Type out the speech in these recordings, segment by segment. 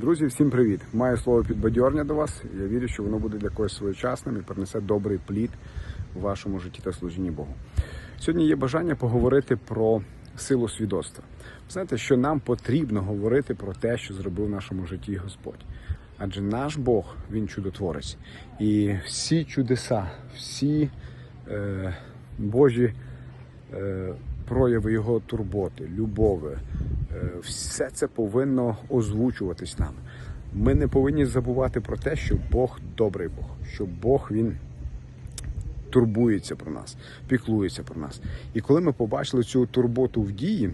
Друзі, всім привіт! Маю слово підбадьорення до вас. Я вірю, що воно буде для когось своєчасним і принесе добрий плід у вашому житті та служінні Богу. Сьогодні є бажання поговорити про силу свідоцтва. Знаєте, що нам потрібно говорити про те, що зробив в нашому житті Господь. Адже наш Бог, він чудотворець. І всі чудеса, всі е, Божі е, прояви його турботи, любови, е, все це повинно озвучуватись нам. Ми не повинні забувати про те, що Бог добрий Бог, що Бог він турбується про нас, піклується про нас. І коли ми побачили цю турботу в дії,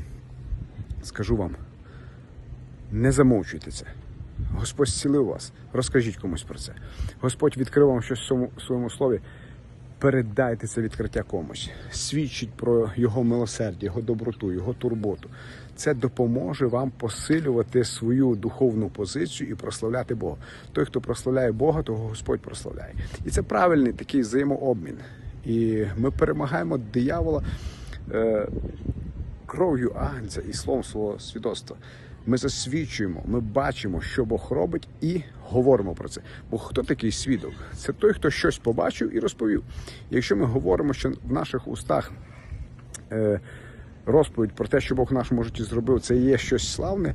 скажу вам, не замовчуйте це. Господь зцілив вас, розкажіть комусь про це. Господь відкрив вам щось в своєму слові. Передайте це відкриття комусь, свідчить про його милосердя, його доброту, його турботу. Це допоможе вам посилювати свою духовну позицію і прославляти Бога. Той, хто прославляє Бога, того Господь прославляє. І це правильний такий взаємообмін. І ми перемагаємо диявола е, кров'ю агнця і словом свого свідоцтва. Ми засвідчуємо, ми бачимо, що Бог робить, і говоримо про це. Бо хто такий свідок? Це той, хто щось побачив і розповів. Якщо ми говоримо, що в наших устах е, розповідь про те, що Бог в нашому житті зробив, це є щось славне,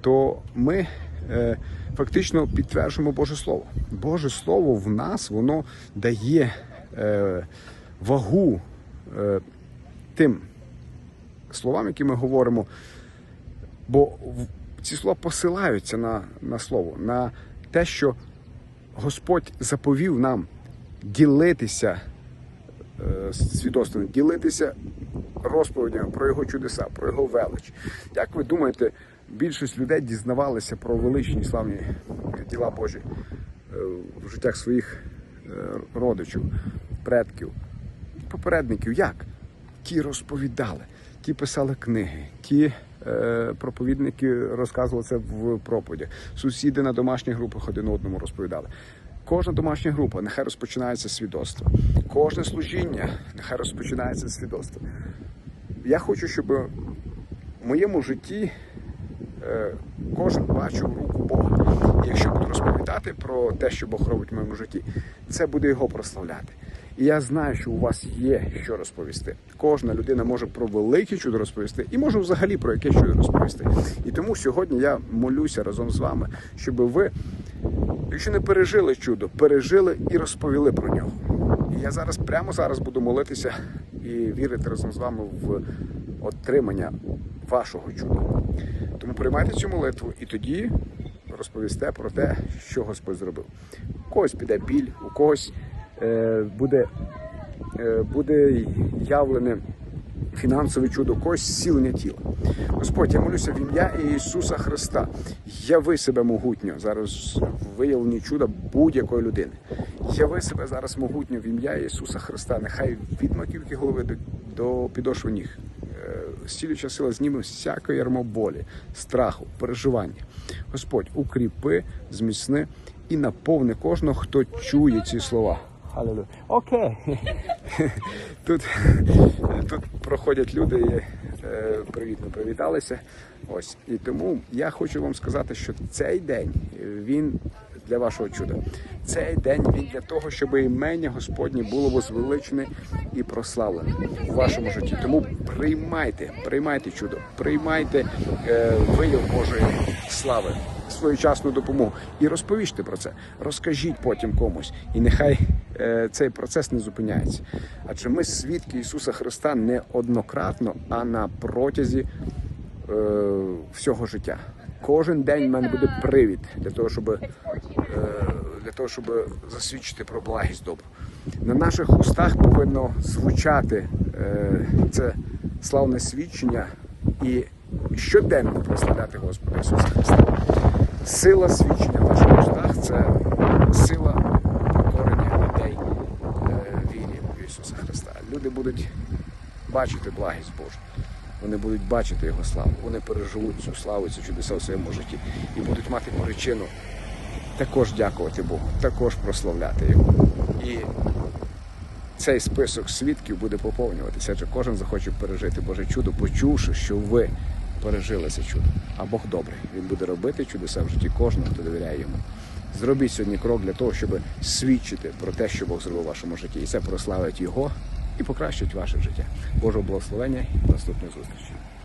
то ми е, фактично підтверджуємо Боже Слово. Боже Слово в нас воно дає е, вагу е, тим словам, які ми говоримо. Бо ці слова посилаються на, на слово, на те, що Господь заповів нам ділитися е, свідоцтвами, ділитися розповідями про його чудеса, про його велич. Як ви думаєте, більшість людей дізнавалися про величні славні діла Божі е, в життях своїх е, родичів, предків, попередників? Як? Ті розповідали, ті писали книги, ті проповідники розказували це в проповідях. Сусіди на домашніх групах один одному розповідали. Кожна домашня група нехай розпочинається з свідоцтва. Кожне служіння нехай розпочинається з свідоцтва. Я хочу, щоб в моєму житті е, кожен бачив руку Бога. І якщо буду розповідати про те, що Бог робить в моєму житті, це буде його прославляти. І я знаю, що у вас є що розповісти. Кожна людина може про велике чудо розповісти і може взагалі про яке чудо розповісти. І тому сьогодні я молюся разом з вами, щоб ви, якщо не пережили чудо, пережили і розповіли про нього. І я зараз прямо зараз буду молитися і вірити разом з вами в отримання вашого чуда. Тому приймайте цю молитву і тоді розповісте про те, що Господь зробив. У когось піде біль, у когось буде, е, буде явлене фінансове чудо, когось зцілення тіла. Господь, я молюся в ім'я Ісуса Христа. Яви себе могутньо зараз в виявленні чуда будь-якої людини. Яви себе зараз могутньо в ім'я Ісуса Христа. Нехай від маківки голови до, до підошви ніг. Е, Зцілююча сила зніме всяке ярмо болі, страху, переживання. Господь, укріпи, зміцни і наповни кожного, хто чує ці слова. Халилуя. Окей. Тут, тут проходять люди і е, привітно привіталися. Ось. І тому я хочу вам сказати, що цей день е, він для вашого чуда. Цей день він для того, щоб імення Господнє було возвеличене і прославлене у вашому житті. Тому приймайте, приймайте чудо, приймайте е, вияв Божої слави, своєчасну допомогу і розповіжте про це. Розкажіть потім комусь, і нехай цей процес не зупиняється. Адже ми свідки Ісуса Христа не однократно, а на протязі е, всього життя. Кожен день в мене буде привід для того, щоб, е, для того, щоб засвідчити про благість добру. На наших устах повинно звучати е, це славне свідчення і щоденно прославляти Господа Ісуса Христа. Сила свідчення в наших устах це сила покорення людей е, вірі в Ісуса Христа. Люди будуть бачити благість Божу. Вони будуть бачити Його славу. Вони переживуть цю славу, цю чудеса в своєму житті і будуть мати причину також дякувати Богу, також прославляти Його. І цей список свідків буде поповнюватися, адже кожен захоче пережити Боже чудо, почувши, що ви пережили це чудо. А Бог добрий. Він буде робити чудеса в житті кожного, хто довіряє йому. Зробіть сьогодні крок для того, щоб свідчити про те, що Бог зробив у вашому житті. І це прославить його і покращить ваше життя. Божого благословення і наступних зустрічей.